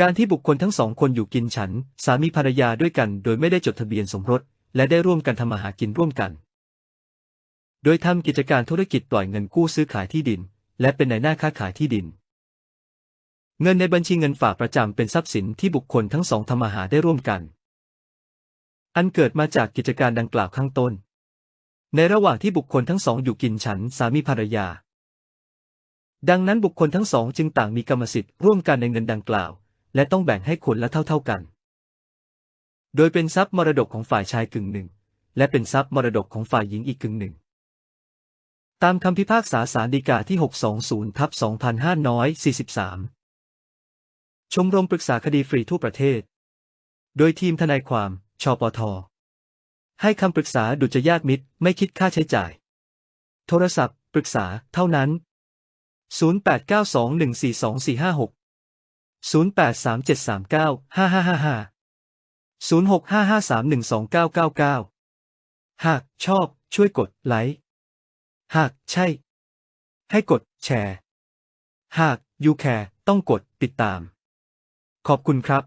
การที่บุคคลทั้งสองคนอยู่กินฉัน สามีภรรยาด้วยกัน โดยไม่ได้จดทะเบียนสมรส และได้ร่วมกันทำมาหากินร่วมกัน โดยทำกิจการธุรกิจปล่อยเงินกู้ซื้อขายที่ดิน และเป็นนายหน้าค้าขายที่ดิน เงินในบัญชีเงินฝากประจำเป็นทรัพย์สินที่บุคคลทั้งสองทำมาหาได้ร่วมกัน อันเกิดมาจากกิจการดังกล่าวข้างต้น ในระหว่างที่บุคคลทั้งสองอยู่กินฉันสามีภรรยา ดังนั้นบุคคลทั้งสองจึงต่างมีกรรมสิทธิ์ร่วมกันในเงินดังกล่าว และต้องแบ่งให้คนละเท่าๆกัน โดยเป็นทรัพย์มรดกของฝ่ายชายกึ่งหนึ่ง และเป็นทรัพย์มรดกของฝ่ายหญิงอีกกึ่งหนึ่ง ตามคำพิพากษาศาลฎีกาที่ 620ทับ2543 ชมรมปรึกษาคดีฟรีทั่วประเทศ โดยทีมทนายความ ชปท ให้คำปรึกษาดุจยาตมิตร ไม่คิดค่าใช้จ่าย โทรศัพท์ ปรึกษา เท่านั้น 0892142456 0837395555 0655312999 หากชอบช่วยกดไลค์ หากใช่ ให้กดแชร์ หากยูแคร์ต้องกดติดตาม ขอบคุณครับ